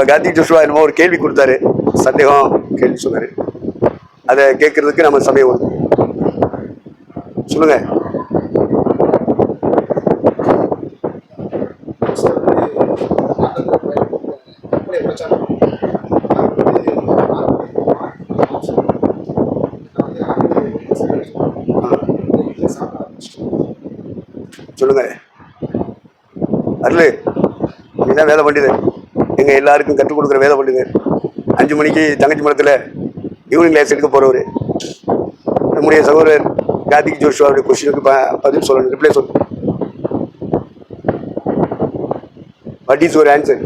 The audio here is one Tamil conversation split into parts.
இப்போ காந்தி ஜோஷுவா என்னமோ ஒரு கேள்வி கொடுத்தாரு. சந்தேகம் கேள்வி சொன்னாரு. அதை கேட்கறதுக்கு நம்ம சமயம் வரும் சொல்லுங்க. சொல்லுங்க. அருள் நீதான் வேலை பண்டிதர் எங்கள் எல்லாருக்கும் கற்றுக் கொடுக்குற வேத பண்டிதர். அஞ்சு மணிக்கு தங்கச்சி மரத்தில் ஈவினிங் கிளாஸ் எடுக்க போகிறவர் நம்முடைய சகோதரர் கார்த்திக் ஜோஷுவாவுடைய கொஸ்டினுக்கு ப பதில் சொல்லணும். ரிப்ளை சொல்லணும் வாட் இஸ் ஒரு ஆன்சர்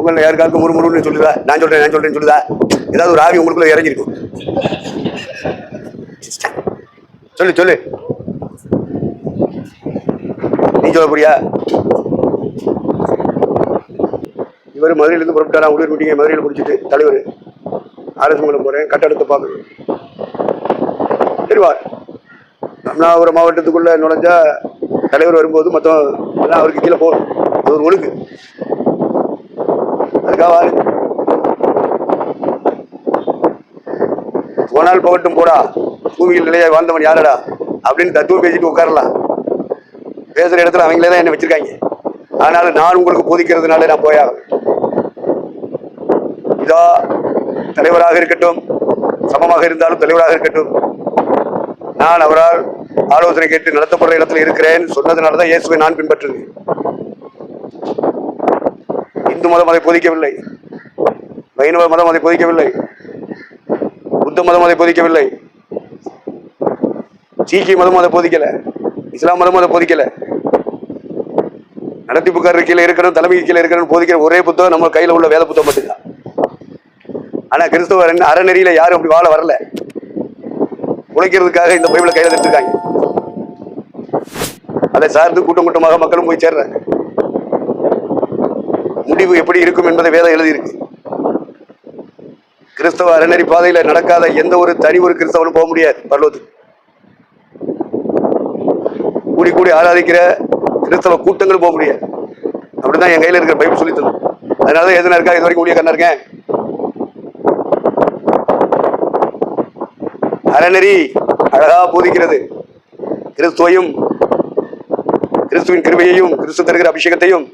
உங்களை யாருக்காவது முறுமுறுன்னு சொல்லுதா? நான் சொல்கிறேன் நான் சொல்றேன்னு சொல்லுதா? ஏதாவது ஒரு ஆவி உங்களுக்குள்ள இறங்கியிருக்கும். சொல்லு சொல்லு. நீ சொல்ல போறியா? இவர் மதுரையிலேருந்து புறப்பட்டாரா? உள்ளூர் மீட்டிங்கை மதுரையில் முடிச்சுட்டு தலைவர். ஆலசமங்கலம் போகிறேன் கட்டடத்தை பார்க்கணும். தெரிவார் ராமநாதபுரம் மாவட்டத்துக்குள்ள நுழைஞ்சா தலைவர் வரும்போது மொத்தம் எல்லாம் அவருக்கு கீழே போகணும். அது ஒரு ஒழுங்கு. அதுக்காக ஆளு. போனால் போகட்டும் போடா. பூமியில் நிலையை வாழ்ந்தவன் யாரடா? அப்படின்னு தத்துவம் பேசிட்டு உட்காரலாம். பேசுகிற இடத்துல அவங்களே தான் என்னை வச்சிருக்காங்க. அதனால நான் உங்களுக்கு போதிக்கிறதுனால நான் போயாக இதா தலைவராக இருக்கட்டும் சமமாக இருந்தாலும் தலைவராக இருக்கட்டும். நான் அவரால் ஆலோசனை கேட்டு நடத்தப்படுற இடத்துல இருக்கிறேன் சொன்னதுனால தான் இயேசுவை நான் பின்பற்றுகிறேன் இந்து மதம் அதை போதிக்கவில்லை. வைணவ மதம் அதை போதிக்கவில்லை. புத்த மதம் அதை போதிக்கவில்லை. சீக்கிய மதம் அதை போதிக்கல. இஸ்லாம் மதம் அதை போதிக்கல. நடத்திப்புக்காரர் கீழே இருக்கணும் தலைமை கீழே இருக்கணும் போதிக்கிற ஒரே புத்தகம் நம்ம கையில் உள்ள வேலை புத்தகம் மட்டும்தான். ஆனா கிறிஸ்தவ அறநெறியில யாரும் அப்படி வாழ வரல. உழைக்கிறதுக்காக இந்த பைபிளை கையில எடுத்துருக்காங்க. அதை சார்ந்து கூட்டம் கூட்டமாக மக்களும் போய் சேர்றாங்க. முடிவு எப்படி இருக்கும் என்பதை வேதம் எழுதியிருக்கு. கிறிஸ்தவ அறநெறி பாதையில நடக்காத எந்த ஒரு தனி ஒரு கிறிஸ்தவனும் போக முடியாது பரலோகத்துக்கு. கூடி கூடி ஆராதிக்கிற கிறிஸ்தவ கூட்டங்களும் போக முடியாது. அப்படிதான் என் கையில இருக்கிற பைபிள் சொல்லி தந்தோம் அதனாலதான் எதுனா இருக்கா? இது வரைக்கும் கண்ணா இருக்கேன்? அறநெறி அழகா போதிக்கிறது. கிறிஸ்துவையும் கிறிஸ்துவின் கிருபையையும் கிறிஸ்து தருகிற அபிஷேகத்தையும்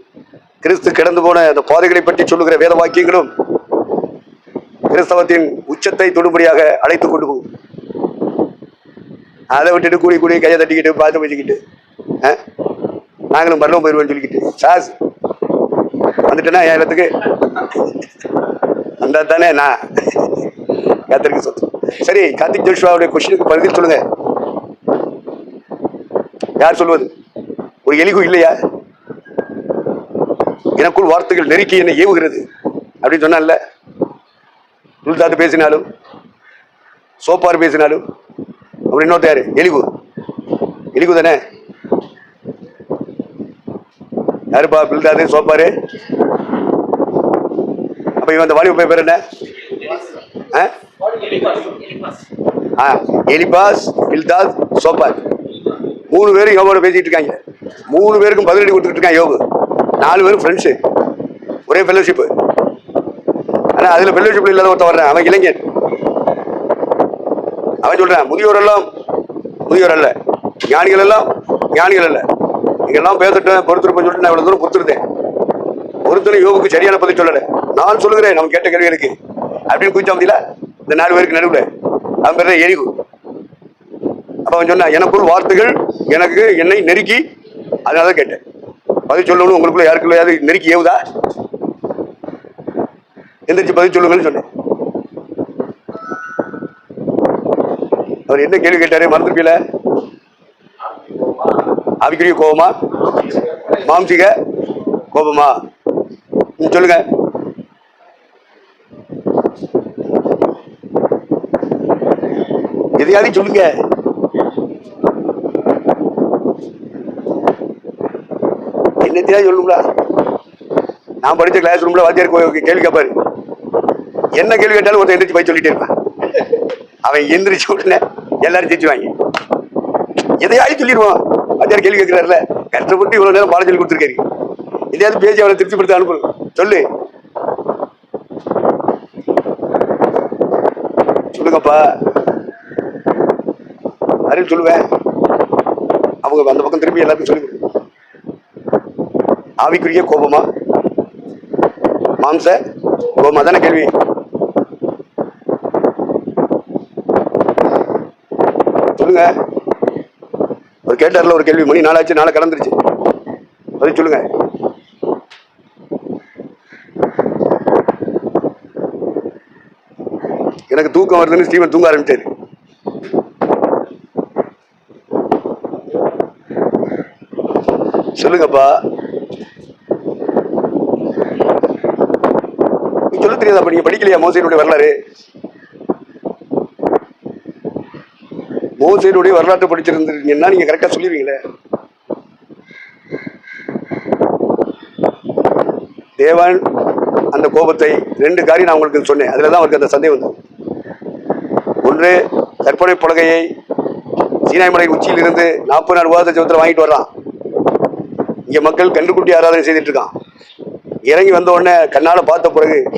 கிறிஸ்து கிடந்து போன அந்த பாதைகளை பற்றி சொல்லுகிற வேத வாக்கியங்களும் கிறிஸ்தவத்தின் உச்சத்தை தொடுபடியாக அழைத்து கொண்டு போகும். அதை விட்டுட்டு கூடி கூடி கையை தட்டிக்கிட்டு பார்த்து வச்சுக்கிட்டு ஆ? நாங்களும் மரணம் போயிடுவோம்னு சொல்லிக்கிட்டு. சாஸ் வந்துட்டேன்னா என் இடத்துக்கு வந்தா தானே நான். கத்திரிக்கு சொத்து. சரி கார்த்திக் ஜோஷுவாவுடைய கொஸ்டினுக்கு பதில் சொல்லுங்க. யார் சொல்வது? ஒரு எலிகும் இல்லையா? எனக்குள் வார்த்தைகள் நெருக்கி என்னை ஏவுகிறது அப்படின்னு சொன்னால துல்தாத்து பேசினாலும் சோப்பார் பேசினாலும் அப்புறம் இன்னொருத்த யாரு? எலிகு. எலிகு தானே? யாருப்பா பில்தாது சோப்பாரு? அப்ப இவன் அந்த வாலிப பேர் என்ன? ஆ? எலிபாஸ் பில்தாஸ் சோப்பார் மூணு பேரும் யோகோட பேசிட்டு இருக்காங்க. மூணு பேருக்கும் பதிலடி கொடுத்துட்டு இருக்கான் யோகு. நாலு பேரும் ஃப்ரெண்ட்ஸு ஒரே ஃபெல்லோஷிப்பு ஆனா அதுல ஃபெல்லோஷிப் இல்லாத ஒருத்தன் வர்றேன். அவன் இளைஞன். அவன் சொல்கிறான் முதியோர் எல்லாம் முதியோர் அல்ல. ஞானிகள் எல்லாம் ஞானிகள் அல்ல. இங்கெல்லாம் பேசிட்டேன் பொறுத்திருப்பேன் சொல்லிட்டு நான் இவ்வளவு தூரம் பொறுத்திருந்தேன். ஒருத்தரும் யோகுக்கு சரியான பதில் சொல்லலை. நான் சொல்லுகிறேன் நம்ம கேட்ட கேள்விகளுக்கு. அப்படின்னு குறிச்சா முடியல இந்த நாலு பேருக்கு நடுவில் அவன் பேர் தான் எரிகு அப்போ அவன் சொன்னான் எனக்குள் வார்த்தைகள் எனக்கு என்னை நெருக்கி. அதனால தான் கேட்டேன். பதில் சொல்லணும் உங்களுக்குள்ள யாருக்குள்ள நெருக்கி ஏவுதா? எந்திரிச்சு பதில் சொல்லுங்கன்னு சொன்னேன். அவர் என்ன கேள்வி கேட்டாரு மறந்துருப்பீல அவிக்குரிய கோபமா? மாம்சிக கோபமா? ம், சொல்லுங்க. எதையாவது சொல்லுங்க. என்னத்தையா சொல்லுங்களா நான் படிச்ச கிளாஸ் ரூம்ல வாத்தியார் கேள்வி கேட்பாரு என்ன கேள்வி கேட்டாலும் ஒருத்தன் எந்திரிச்சு போய் சொல்லிட்டே இருப்பான். அவன் எந்திரிச்சு உடனே எல்லாரும் ஜெயிச்சுவாங்க எதையாவது சொல்லிடுவான் வாத்தியார் கேள்வி கேட்கிறாருல. கஷ்டப்பட்டு இவ்வளவு நேரம் பாடம் சொல்லி கொடுத்துருக்காரு. எதையாவது பேசி அவளை திருப்திப்படுத்த அனுப்பு சொல்லு. சொல்லுங்கப்பா. அருள் சொல்லுவேன் அவங்க அந்த பக்கம் திரும்பி எல்லாத்தையும் சொல்லி ஆவிக்குரிய கோபமா? மாம்ச கோபமா தானே கேள்வி? சொல்லுங்க. ஒரு கேட்டார்ல ஒரு கேள்வி. மணி நாளாச்சு நாளை கலந்துருச்சு பதில் சொல்லுங்க. எனக்கு தூக்கம் வருதுன்னு ஸ்டீவன் தூங்க ஆரம்பிச்சாரு. சொல்லுங்கப்பா. சொல்ல தெரியாதா நீங்க படிக்கலையா மோசையினுடைய வரலாறு? மோசையினுடைய வரலாற்றை படிச்சிருந்தீங்கன்னா நீங்க கரெக்டா சொல்லிடுவீங்களே தேவன் அந்த கோபத்தை ரெண்டு காரியம் நான் உங்களுக்கு சொன்னேன். அதுல தான் அவருக்கு அந்த சந்தேகம் ஒன்று கற்பனை பலகையை சீனாய் மலை உச்சியிலிருந்து நாற்பது நாள் விவாத ஜபத்தில் வாங்கிட்டு வர்றான். இங்க மக்கள் கன்றுக்குட்டி ஆராதனை செய்துட்டு இருக்கான் இறங்கி வந்த உடனே கண்ணால பார்த்த பிறகு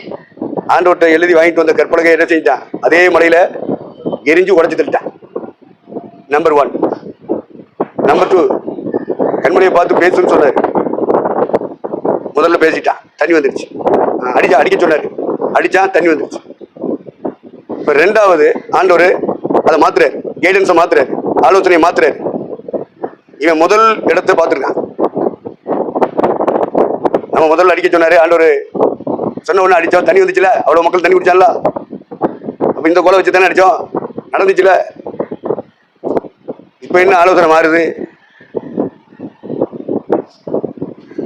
ஆண்டவர்கிட்ட எழுதி வாங்கிட்டு வந்த கற்பலகை என்ன செஞ்சான் அதே மலையில எரிஞ்சு உடைச்சு தள்ளிட்டான். நம்பர் ஒன் நம்பர் டூ கண்மணியை பார்த்து பேசுன்னு சொன்னாரு. முதல்ல பேசிட்டான். தண்ணி வந்துருச்சு. ஆ, அடிச்சா அடிக்க சொன்னாரு. அடித்தான் தண்ணி வந்துருச்சு. இப்ப ரெண்டாவது ஆண்டவர் அதை மாத்துறாரு. கைடன்ஸை மாத்துறாரு. ஆலோசனையை மாத்துறாரு. இவன் முதல் இடத்தை பார்த்துருக்கான். நம்ம முதல்ல அடிக்க சொன்னாரு ஆண்டவர் சொன்ன உடனே அடிச்சோம். தண்ணி வந்துச்சுல அவ்வளவு மக்கள் தண்ணி குடிச்சால அப்போ இந்த கோலை வச்சு தானே அடிச்சோம். நடந்துச்சுல? இப்ப என்ன ஆலோசனை மாறுது?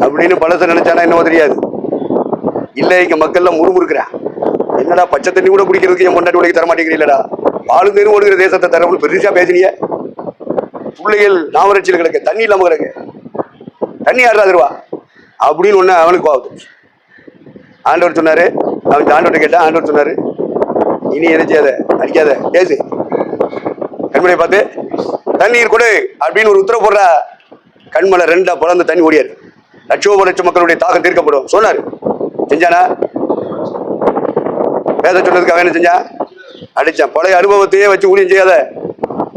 அப்படின்னு பழச நினைச்சானா என்னவோ தெரியாது. இல்லை இங்க மக்கள்லாம் முறுமுறுக்கிறான் என்னடா பச்சை தண்ணி கூட குடிக்கிறதுக்கு என் பொண்டாட்டி உடைக்க தர மாட்டேங்கிறீங்களடா பாலும் தேரும் ஓடுகிற தேசத்தை தரவுன்னு பெருசா பேசுனீங்க பிள்ளைகள் நாமரட்சியில் கிடக்கு தண்ணி இல்லாமல் கிடக்கு. தண்ணி யாரா தருவா? அப்படின்னு ஒன்று அவனுக்கு ஆகுது ஆண்டவர் சொன்னார் அவன் ஆண்டவர்கிட்ட கேட்டான் ஆண்டவர் சொன்னார் இனி என்ன செய்யாத அடிக்காத பேசு. கண்மலையை பார்த்து தண்ணீர் கொடு அப்படின்னு ஒரு உத்தரவு போடுறா. கண்மலை ரெண்டா பிறந்த தண்ணி ஓடியாரு லட்சோப லட்சம் மக்களுடைய தாகம் தீர்க்கப்படும். சொன்னார். செஞ்சானா? பேச சொன்னதுக்கு அவன் என்ன செஞ்சான் அடிச்சான். பழைய அனுபவத்தையே வச்சு ஊழியம் செய்யாத.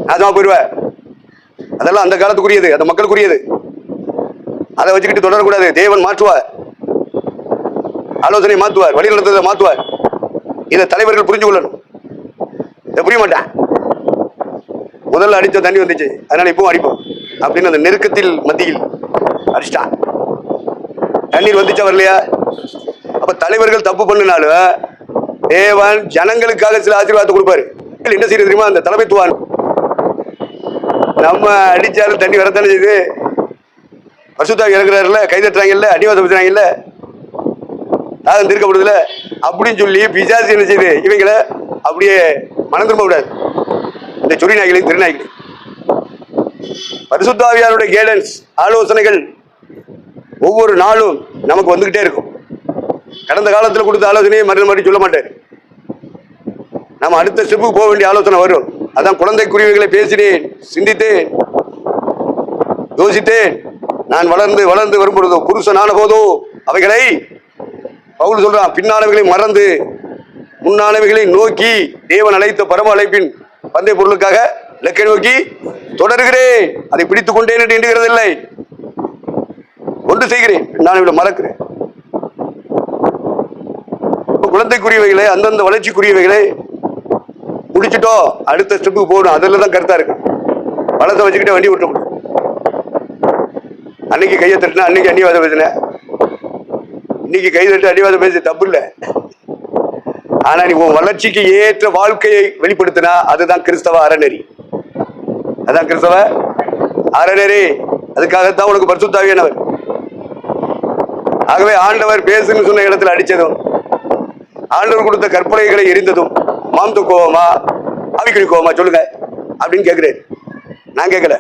நாசமாக போயிடுவேன் அதெல்லாம் அந்த காலத்துக்குரியது. அந்த மக்களுக்குரியது. அதை வச்சுக்கிட்டு தொடரக்கூடாது. தேவன் மாற்றுவார். ஆலோசனை மாற்றுவார். வழி நடத்துவதை மாற்றுவார். இதை தலைவர்கள் புரிஞ்சு கொள்ளணும். இதை புரிய மாட்டான் முதல்ல அடித்த தண்ணி வந்துச்சு. அதனால இப்பவும் அடிப்போம். அப்படின்னு அந்த நெருக்கத்தில் மத்தியில் அடிச்சிட்டான் தண்ணீர் வந்துச்சா வரலையா? அப்ப தலைவர்கள் தப்பு பண்ணினாலும் தேவன் ஜனங்களுக்காக சில ஆசீர்வாதத்தை கொடுப்பாரு. என்ன செய்யறது தெரியுமா? அந்த தலைமைத்துவான் நம்ம அடிச்சாலும் தண்ணி வரத்தானே செய்யுது? பசுத்தா இறங்குறாருல கைதட்டுறாங்கல்ல அடிவாசம் வச்சுறாங்கல்ல தாகம் தீர்க்கப்படுதுல அப்படின்னு சொல்லி பிசாசி என்ன செய்யுது இவங்களை அப்படியே மனம் திரும்ப விடாது இந்த சொறி நாய்களையும் திருநாய்களையும். பரிசுத்தாவியாருடைய கைடன்ஸ் ஆலோசனைகள் ஒவ்வொரு நாளும் நமக்கு வந்துகிட்டே இருக்கும். கடந்த காலத்தில் கொடுத்த ஆலோசனையை மறுநாள் மறுபடியும் சொல்ல மாட்டார். நம்ம அடுத்த ஸ்டெப்புக்கு போக வேண்டிய ஆலோசனை வரும். அதான் குழந்தை குருவிகளை பேசினேன் சிந்தித்தேன் யோசித்தேன். நான் வளர்ந்து வளர்ந்து வரும்பொழுதோ புருஷனான போதோ அவைகளை பவுல் சொல்றான் பின்னானவைகளை மறந்து முன்னானவைகளை நோக்கி தேவன் அழைத்த பரம அழைப்பின் பந்தய பொருளுக்காக இலக்கை நோக்கி தொடர்கிறேன். அதை பிடித்துக் கொண்டேன் என்று எண்ணுகிறதில்லை. ஒன்று செய்கிறேன் நான் இவளை மறக்கிறேன் குழந்தைக்குரியவைகளை அந்தந்த வளர்ச்சிக்குரியவைகளை முடிச்சிட்டோம் அடுத்த ஸ்டெப்புக்கு போகணும். அதில் தான் கருத்தா இருக்கு. பழத்தை வச்சுக்கிட்டே வண்டி ஓட்ட அன்னைக்கு கையை தட்டினா அன்னைக்கு அன்னிவாதம் பேசினேன். இன்னைக்கு கை தட்டு அன்னிவாதம் பேசி தப்பு இல்லை ஆனா நீ உன் வளர்ச்சிக்கு ஏற்ற வாழ்க்கையை வெளிப்படுத்தினா அதுதான் கிறிஸ்தவ அறநெறி. அதான் கிறிஸ்தவ அறநெறி. அதுக்காகத்தான் உனக்கு பரிசுத்தாவியானவர். ஆகவே ஆண்டவர் பேசுன்னு சொன்ன இடத்துல அடிச்சதும் ஆண்டவர் கொடுத்த கற்பனைகளை எரிந்ததும் மாம்து கோவமா ஆவிக்குறி கோவமா சொல்லுங்க அப்படின்னு கேட்கிறேன் நான் கேட்கல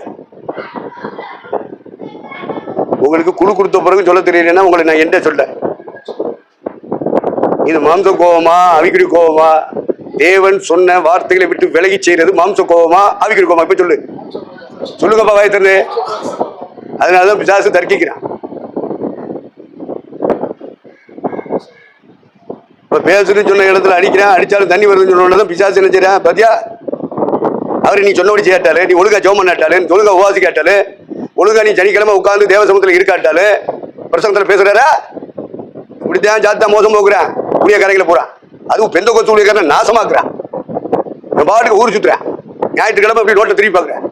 உங்களுக்கு குழு கொடுத்த பிறகு சொல்ல தெரியலன்னா உங்களை நான் என்ன சொல்றேன். இது மாம்ச கோபமா அவிக்குடி கோபமா தேவன் சொன்ன வார்த்தைகளை விட்டு விலகி செய்யறது மாம்ச கோபமா அவிக்குடி கோபமா இப்ப சொல்லு. சொல்லுங்கப்பா வாயத்திருந்து அதனாலதான் பிசாசு தர்க்கிக்கிறான். இப்ப பேசுன்னு சொன்ன இடத்துல அடிக்கிறான் அடிச்சாலும் தண்ணி வருதுன்னு சொன்ன பிசாசு என்ன செய்யறான்? பாத்தியா? அவர் நீ சொன்னபடி செய்யாட்டாரு நீ ஒழுங்கா ஜோமன் ஆட்டாரு ஒழுங்கா உவாசி கேட்டாலே ஒழுங்கா நீ சனிக்கிழமை உட்கார்ந்து தேவ சமூகத்துல இருக்காட்டாரு பிரசங்கத்துல பேசுறாரா? இப்படித்தான் ஜாத்தா மோசம் போக்குறேன். ஊழியக்காரங்களை போறான். அதுவும் பெந்த கொத்து ஊழியக்காரன் நாசமாக்குறான். நான் பாட்டுக்கு ஊர் சுத்துறேன். ஞாயிற்றுக்கிழமை அப்படி நோட்டை திரும்பி பார்க்குறேன்.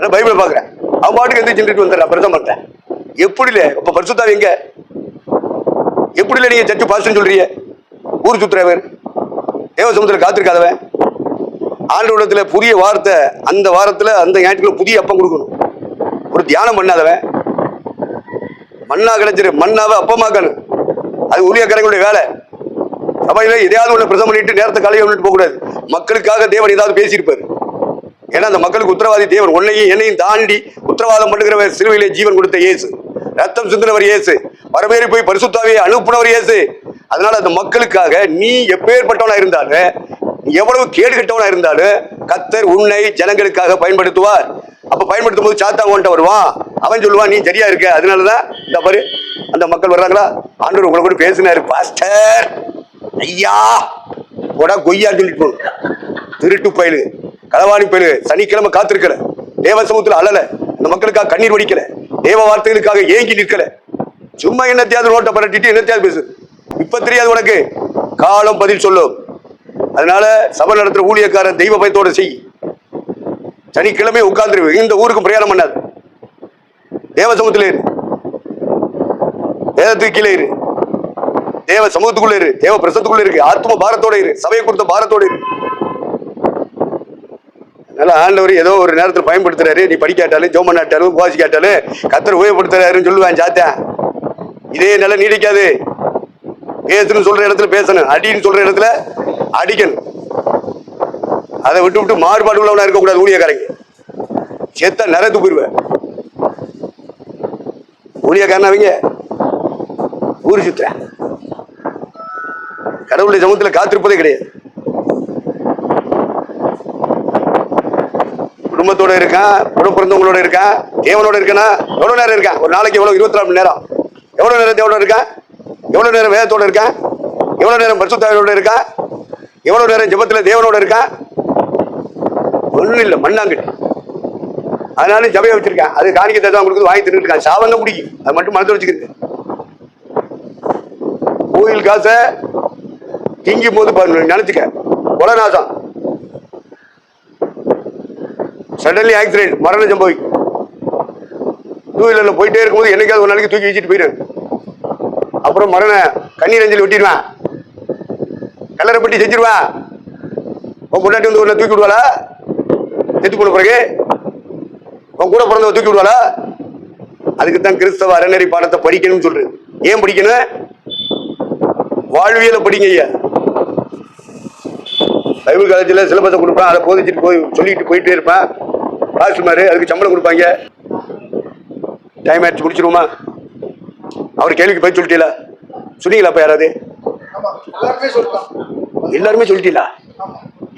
பைபிள் பைபிளை பார்க்குறேன். அவன் பாட்டுக்கு எந்த சிந்துட்டு வந்துடுறான் பிரசம் பண்றேன். எப்படி இல்லை இப்போ பரிசுத்தாவி எங்க? எப்படி இல்லை நீங்க சர்ச்சு பாஸ்ட்னு சொல்றீங்க? ஊர் சுத்துறவர் தேவ சமுத்திரம் காத்திருக்காதவன். ஆண்டு புதிய வாரத்தை அந்த வாரத்துல அந்த ஞாயிற்றுக்கிழமை புதிய அப்பம் கொடுக்கணும். ஒரு தியானம் பண்ணாதவன். மண்ணா கிடைச்சிரு மண்ணாவை அப்பமாக்கணும். அது ஊழியக்காரங்களுடைய வேலை. சபையில எதையாவது ஒன்று பிரசம் பண்ணிட்டு நேரத்தை கலைய விட்டு போகக்கூடாது. மக்களுக்காக தேவன் ஏதாவது பேசியிருப்பாரு. ஏன்னா அந்த மக்களுக்கு உத்தரவாதி தேவன். உன்னையும் என்னையும் தாண்டி உத்தரவாதம் பண்ணுகிறவர் சிறுவையிலே ஜீவன் கொடுத்த இயேசு. ரத்தம் சிந்தினவர் இயேசு. வரவேறி போய் பரிசுத்தாவே அனுப்புனவர் இயேசு. அதனால அந்த மக்களுக்காக நீ எப்பேற்பட்டவனா இருந்தாலும் எவ்வளவு கேடு கெட்டவனா இருந்தாலும் கத்தர் உன்னை ஜனங்களுக்காக பயன்படுத்துவார். அப்ப பயன்படுத்தும் போது சாத்தா உன்கிட்ட வருவான் அவன் சொல்லுவான் நீ சரியா இருக்க. அதனாலதான் இந்த பாரு அந்த மக்கள் வர்றாங்களா? ஆண்டவர் உங்களை கூட பேசினாரு பாஸ்டர் ஐயா போடா கொய்யா சொல்லிட்டு போகணும். திருட்டு பயிலு களவாணி பயிலு சனிக்கிழமை காத்திருக்கல. தேவ சமூகத்துல அழல அந்த மக்களுக்காக கண்ணீர் வடிக்கல. தேவ வார்த்தைகளுக்காக ஏங்கி நிற்கல. சும்மா என்னத்தையாவது நோட்டை பரட்டிட்டு என்னத்தையாவது பேசு. இப்ப தெரியாது உனக்கு. காலம் பதில் சொல்லும். அதனால சபை நடத்துற ஊழியக்காரன் தெய்வ பயத்தோட செய். சனிக்கிழமை உட்கார்ந்துரு இந்த ஊருக்கு பிரயாணம் பண்ணாது. தேவ சமூகத்தில் இரு. வேதத்துக்கு கீழே இரு. தேவ சமூகத்துக்குள்ள இரு. தேவ பிரசத்துக்குள்ள இருக்கு ஆத்ம பாரத்தோட இரு. சபையை கொடுத்த பாரத்தோட இரு. அதனால ஆண்டவர் ஏதோ ஒரு நேரத்தில் பயன்படுத்துறாரு. நீ படிக்காட்டாலும் ஜோம் பண்ணாட்டாலும் உபாசி கேட்டாலும் கத்தர் உபயோகப்படுத்துறாருன்னு சொல்லுவேன் சாத்தேன் இதே நிலை நீடிக்காது. பேசணும்னு சொல்ற இடத்துல பேசணும். அடின்னு சொல்ற இடத்துல அடிக்கணும். அதை விட்டு விட்டு மாறுபாடு உள்ளவனா இருக்கக்கூடாது ஊழியக்காரங்க. செத்த நிறத்து போயிருவேன் ஊழியக்காரன் அவங்க ஊரு சுத்துறேன். கடவுளுடைய சமூகத்தில் காத்திருப்பதே கிடையாது. குடும்பத்தோட இருக்கான் கூட பிறந்தவங்களோட இருக்கான் தேவனோட இருக்கனா எவ்வளவு நேரம் இருக்கான் ஒரு நாளைக்கு எவ்வளவு இருபத்தி நாலு மணி நேரம்? எவ்வளவு நேரம் தேவனோட இருக்கான் எவ்வளவு நேரம் வேதத்தோட இருக்கான் எவ்வளவு நேரம் பரிசுத்தாவியோட இருக்கான் எவ்வளவு நேரம் ஜெபத்துல தேவனோட இருக்கான் ஒண்ணும் இல்லை மண்ணாங்கட்டி. அதனால ஜபையை வச்சிருக்கேன் அது காணிக்கை தான் கொடுக்குது வாங்கி தின்னு இருக்கான். சாவம் பிடிக்கும் அது மட்டும் மனதில் வச்சுக்கிறது. கோயில் காசை திங்கும் போது பாரு, நினைச்சுக்க. கொலை சடன்லி ஆக்சிடென்ட் மரணம் சம்பவிக்கும் டூ வீலர்ல போயிட்டே இருக்கும்போது என்னைக்காவது ஒரு நாளைக்கு தூக்கி வச்சுட்டு போயிடுவேன் அப்புறம் மரண கண்ணீர் அஞ்சலி வெட்டிடுவேன் கல்லறை பட்டி செஞ்சிருவேன் உன் முன்னாடி வந்து உன்னை தூக்கி விடுவாளா? செத்து போன பிறகு உன் கூட பிறந்தவ தூக்கி விடுவாளா? அதுக்கு தான் கிறிஸ்தவ அறநெறி பாடத்தை படிக்கணும்னு சொல்றது. ஏன் படிக்கணும்? வாழ்வியலை படிங்க ஐயா. பைபிள் காலேஜில் சிலபஸை கொடுப்பேன் அதை போதிச்சுட்டு போய் சொல்லிட்டு போயிட்டே இருப்பேன். மாதிரி அதுக்கு சம்பளம் கொடுப்பாங்க. டைம் ஆயிடுச்சு முடிச்சிருவோமா? அவர் கேள்விக்கு போய் சொல்லிட்டீங்களா? சொன்னீங்களா அப்ப யாராவது? எல்லாருமே சொல்லிட்டீங்களா?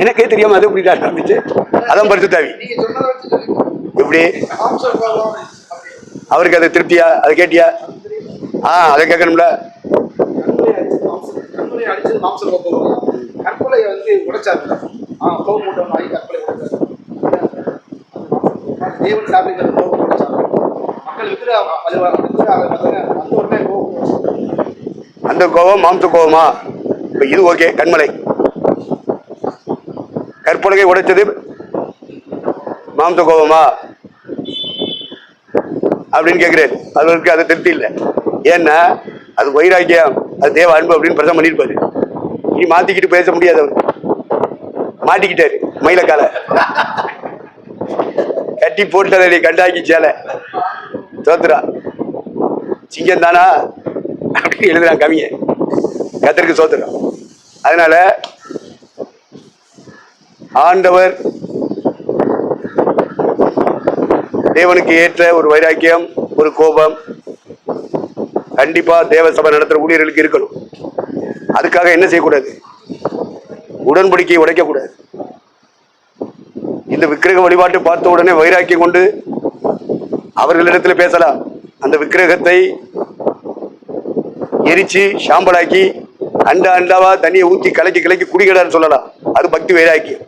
எனக்கே தெரியாம அது எப்படி ஆரம்பிச்சு அதான் பரிசு தாவி எப்படி? அவருக்கு அது திருப்தியா? அதை கேட்டியா? ஆ அதை கேட்கணும்ல. அந்த கோபம் அந்த கோபம் மாம்ச கோபமா? இப்ப இது ஓகே கண்மலை. புலகை உடைச்சது மாம்ச கோபமா? அப்படின்னு கேட்கிறேன். அவருக்கு அது திருப்தி இல்லை. ஏன்னா அது வைராக்கியம் அது தேவ அன்பு அப்படின்னு பிரசம் பண்ணியிருப்பாரு. இனி மாத்திக்கிட்டு பேச முடியாது அவர். மாட்டிக்கிட்டாரு மயிலக்கால. கட்டி போட்டதை கண்டாக்கி சேலை. தோத்துறா. சிங்கம் தானா அப்படின்னு எழுதுறான் கவிங்க கத்திரிக்கு சோத்துறான். அதனால ஆண்டவர் தேவனுக்கு ஏற்ற ஒரு வைராக்கியம் ஒரு கோபம் கண்டிப்பா தேவசபை நடத்துற ஊழியர்களுக்கு இருக்கணும். அதுக்காக என்ன செய்யக்கூடாது? உடன்படிக்கையை உடைக்கக்கூடாது. இந்த விக்கிரக வழிபாட்டை பார்த்த உடனே வைராக்கியம் கொண்டு அவர்களிடத்தில் பேசலாம். அந்த விக்கிரகத்தை எரிச்சு சாம்பலாக்கி அண்டா அண்டாவா தண்ணியை ஊற்றி கலக்கி கலக்கி குடிக்கிறான்னு சொல்லலாம். அது பக்தி வைராக்கியம்.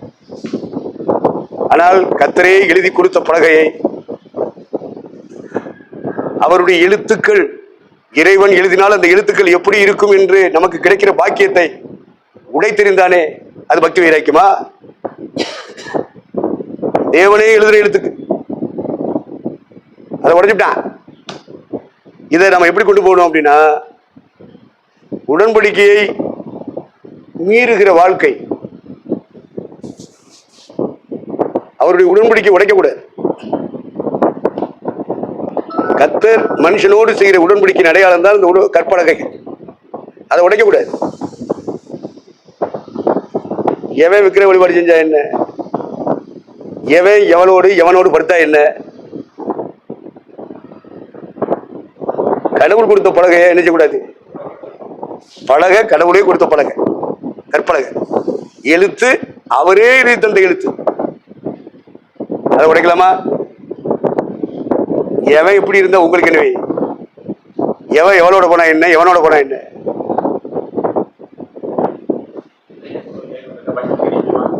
ஆனால் கத்தரே எழுதி கொடுத்த பலகையை அவருடைய எழுத்துக்கள் இறைவன் எழுதினால் அந்த எழுத்துக்கள் எப்படி இருக்கும் என்று நமக்கு கிடைக்கிற பாக்கியத்தை உடைத்தெறிந்தானே அது பக்தி வைராக்கியமா? தேவனே எழுதுற எழுத்துக்கு. அதை உடைஞ்சுட்டான் இதை நம்ம எப்படி கொண்டு போகணும் அப்படின்னா உடன்படிக்கையை மீறுகிற வாழ்க்கை அவருடைய உடன்படிக்கை உடைக்கக்கூடாது. கத்தர் மனுஷனோடு செய்கிற உடன்படிக்கையின் அடையாளம் தான் இந்த உட- கற்பலகை அதை உடைக்கக்கூடாது. எவன் விக்கிர வழிபாடு செஞ்சா என்ன? எவன் எவனோடு எவனோடு படுத்தா என்ன? கடவுள் கொடுத்த பலகையை என்ன செய்யக்கூடாது பலகை கடவுளே கொடுத்த பலகை. கற்பலகை. எழுத்து அவரே எழுதி தந்த எழுத்து. அதை உடைக்கலாமா? எவன் இப்படி இருந்தா உங்களுக்கு என்னவே? எவன் எவனோட போனா என்ன? எவனோட போனா என்ன?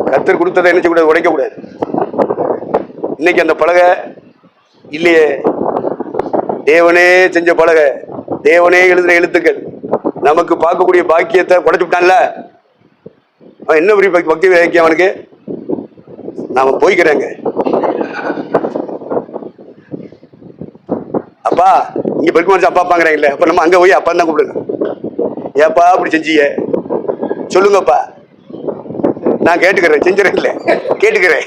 கத்தர் கொடுத்ததை என்ன செய்யக்கூடாது உடைக்க கூடாது. இன்னைக்கு அந்த பலகை இல்லையே. தேவனே செஞ்ச பலகை. தேவனே எழுதுகிற எழுத்துக்கள். நமக்கு பார்க்கக்கூடிய பாக்கியத்தை உடைச்சு விட்டான்ல. அவன் என்ன பெரிய பக்தி வைக்க அவனுக்கு? நாம போய்க்கிறேங்க. அப்பா இங்க பெருமாள் அப்பா அப்பாங்கிறாங்கல்ல அப்ப நம்ம அங்க போய் அப்பா தான் கூப்பிடுங்க. ஏப்பா அப்படி செஞ்சிய சொல்லுங்கப்பா. நான் கேட்டுக்கிறேன் செஞ்சுறேன் இல்லை. கேட்டுக்கிறேன்.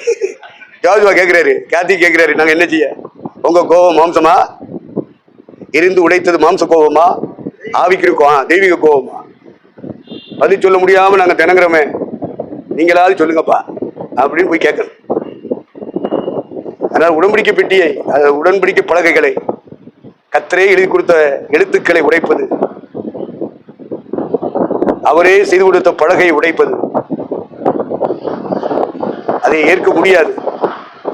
ஜோஜுவா கேட்கிறாரு கார்த்தி கேட்கிறாரு நாங்க என்ன செய்ய? உங்க கோபம் மாம்சமா? இருந்து உடைத்தது மாம்ச கோபமா? ஆவிக்கிருக்கோம் தெய்வீக கோபமா? பதில் சொல்ல முடியாம நாங்க திணங்குறோமே. நீங்களாவது சொல்லுங்கப்பா. அப்படின்னு போய் கேட்கணும் அதனால் உடன்படிக்கை பெட்டியை அது உடன்படிக்கை பலகைகளை கத்தரே எழுதி கொடுத்த எழுத்துக்களை உடைப்பது. அவரே செய்து கொடுத்த பலகையை உடைப்பது. அதை ஏற்க முடியாது.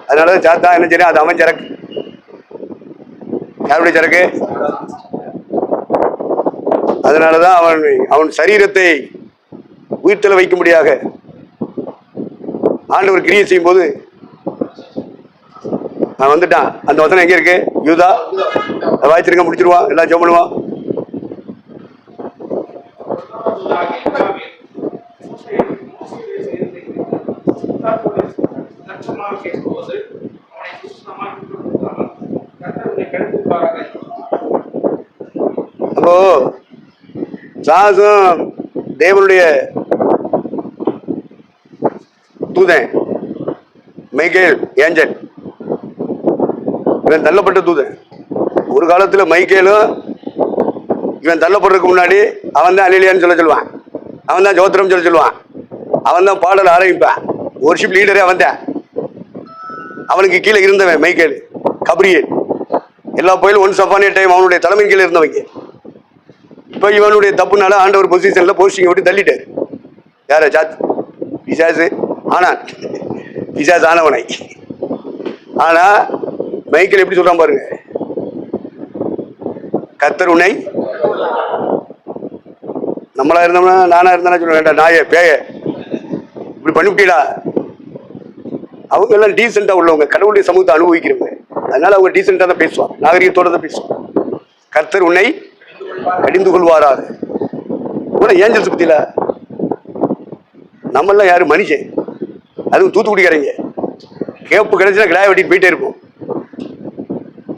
அதனால சாத்தா என்ன செய்யணும் அது அவன் சரக்கு. யாருடைய சரக்கு? அதனாலதான் அவன் அவன் சரீரத்தை உயிர்த்தல வைக்கும்படியாக ஆண்டவர் கிரியை செய்யும் போது நான் வந்துட்டான். அந்த வசனம் எங்கே இருக்கு? யூதா அதை வாய்ச்சிருங்க முடிச்சிருவான் எல்லாம் ஜோ பண்ணுவான் அப்போ சாசும் தேவனுடைய தூதன் மைக்கேல் ஏஞ்சல். இவன் தள்ளப்பட்ட தூதன். ஒரு காலத்தில் மைக்கேலும் இவன் தள்ளப்படுறதுக்கு முன்னாடி அவன் தான் அலிலியான்னு சொல்ல சொல்லுவான். அவன் தான் ஜோத்திரம் சொல்ல சொல்லுவான். அவன் தான் பாடல் ஆரம்பிப்பான். ஒர்ஷிப் லீடரே அவன் தான் அவனுக்கு கீழே இருந்தவன் மைக்கேல் கபரியல் எல்லா போயிலும் ஒன் சப்பானிய டைம் அவனுடைய தலைமையின் கீழே இருந்தவங்க. இப்போ இவனுடைய தப்புனால ஆண்டவர் பொசிஷனில் போஸ்டிங்கை விட்டு தள்ளிட்டார். யார? ஜாத் பிசாசு. ஆனான் பிசாசு ஆனவனை. ஆனால் மைக்கேல் எப்படி சொல்றான் பாருங்க. கத்தர் உன்னை நம்மளா இருந்தோம்னா நானா இருந்தா சொல்ல வேண்டாம் நாய பேய. இப்படி பண்ணிவிட்டீடா. அவங்க எல்லாம் டீசெண்டா உள்ளவங்க கடவுளுடைய சமூகத்தை அனுபவிக்கிறவங்க. அதனால அவங்க டீசெண்டா தான் பேசுவாங்க நாகரிகத்தோட தான் பேசுவாங்க. கர்த்தர் உன்னை கடிந்து கொள்வாராக. கூட ஏஞ்சல்ஸ் பத்தியில? நம்மெல்லாம் யாரும் மனுஷன். அதுவும் தூத்துக்குடிக்காரங்க. கேப்பு கிடைச்சுன்னா கிடாய வெட்டிட்டு போயிட்டே இருப்போம்.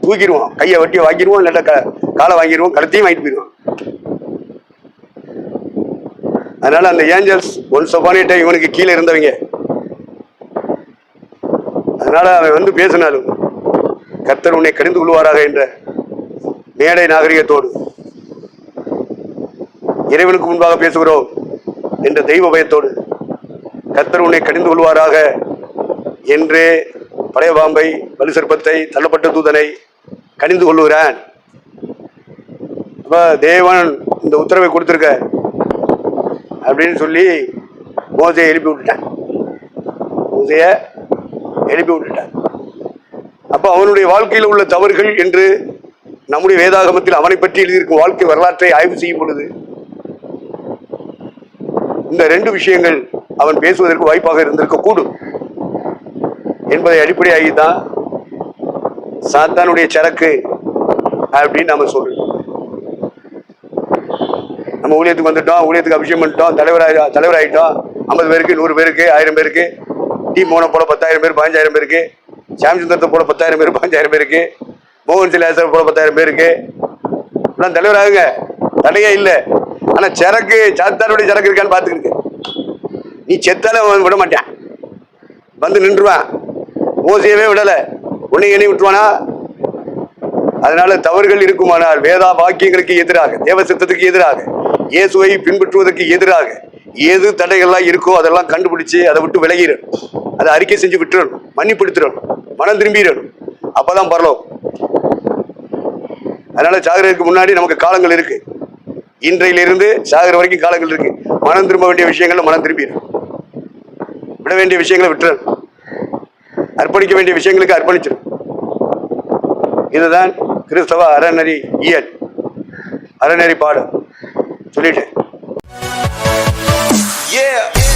தூக்கிடுவோம். கையை வெட்டி வாங்கிடுவோம் இல்லாட்டா க காலை வாங்கிடுவோம் கழுத்தையும் வாங்கிட்டு போயிடுவோம். அதனால அந்த ஏஞ்சல்ஸ் ஒன் சப்பானிட்ட இவனுக்கு கீழே இருந்தவங்க. அதனால அவன் வந்து பேசினாலும் கர்த்தர் உன்னை கடிந்து கொள்வாராக என்ற மேடை நாகரிகத்தோடு. இறைவனுக்கு முன்பாக பேசுகிறோம் என்ற தெய்வ பயத்தோடு. கர்த்தர் உன்னை கடிந்து கொள்வாராக என்று பழைய பாம்பை வலுசற்பத்தை தள்ளப்பட்ட தூதனை கணிந்து கொள்ளுகிறேன். அப்ப தேவன் இந்த உத்தரவை கொடுத்துருக்க அப்படின்னு சொல்லி மோசையை எழுப்பி விட்டுட்டேன். மோசைய எழுப்பி விட்டுட்டேன். அப்போ அவனுடைய வாழ்க்கையில் உள்ள தவறுகள் என்று நம்முடைய வேதாகமத்தில் அவனை பற்றி எழுதியிருக்கும் வாழ்க்கை வரலாற்றை ஆய்வு செய்யும் பொழுது இந்த ரெண்டு விஷயங்கள் அவன் பேசுவதற்கு வாய்ப்பாக இருந்திருக்க கூடும் என்பதை அடிப்படையாகி தான் சாத்தானுடைய சரக்கு அப்படின்னு நம்ம சொல்றோம். நம்ம ஊழியத்துக்கு வந்துட்டோம் ஊழியத்துக்கு அபிஷேகம் பண்ணிட்டோம் தலைவராக ஆகிட்டோம் ஐம்பது பேருக்கு நூறு பேருக்கு ஆயிரம் பேருக்கு. டீம் மோனை போல பத்தாயிரம் பேர் பதினஞ்சாயிரம் பேருக்கு. சாம்சுந்தரத்தை போல பத்தாயிரம் பேர் பதினஞ்சாயிரம் பேருக்கு. மோகன் சிலாசர் போல பத்தாயிரம் பேருக்கு. எல்லாம் தலைவராகுங்க தடையே இல்லை. ஆனால் சரக்கு சாத்தானுடைய சரக்கு இருக்கான்னு பார்த்துக்கிட்டு நீ செத்தாலும் விட மாட்டேன். வந்து நின்றுவான். ஓசியவே விடலை. உன்னை எண்ணி விட்டுவானா அதனால தவறுகள் இருக்குமானால் வேதா வாக்கியங்களுக்கு எதிராக தேவ சித்தத்துக்கு எதிராக இயேசுவை பின்பற்றுவதற்கு எதிராக ஏது தடைகள்லாம் இருக்கோ அதெல்லாம் கண்டுபிடிச்சு அதை விட்டு விலகிடணும் அதை அறிக்கை செஞ்சு விட்டுறணும். மன்னிப்படுத்திடணும் மனம் திரும்பிடணும் அப்பதான் பரலோம் அதனால சாகரத்துக்கு முன்னாடி நமக்கு காலங்கள் இருக்கு. இன்றையிலிருந்து சாகர வரைக்கும் காலங்கள் இருக்கு. மனம் திரும்ப வேண்டிய விஷயங்கள்ல மனம் திரும்பிடும் விட வேண்டிய விஷயங்களை விட்டுறணும். அர்ப்பணிக்க வேண்டிய விஷயங்களுக்கு அர்ப்பணிச்சிடும் இதுதான் கிறிஸ்தவ அறநெறி இயல். அறநெறி பாடம் சொல்லிட்டேன் Yeah.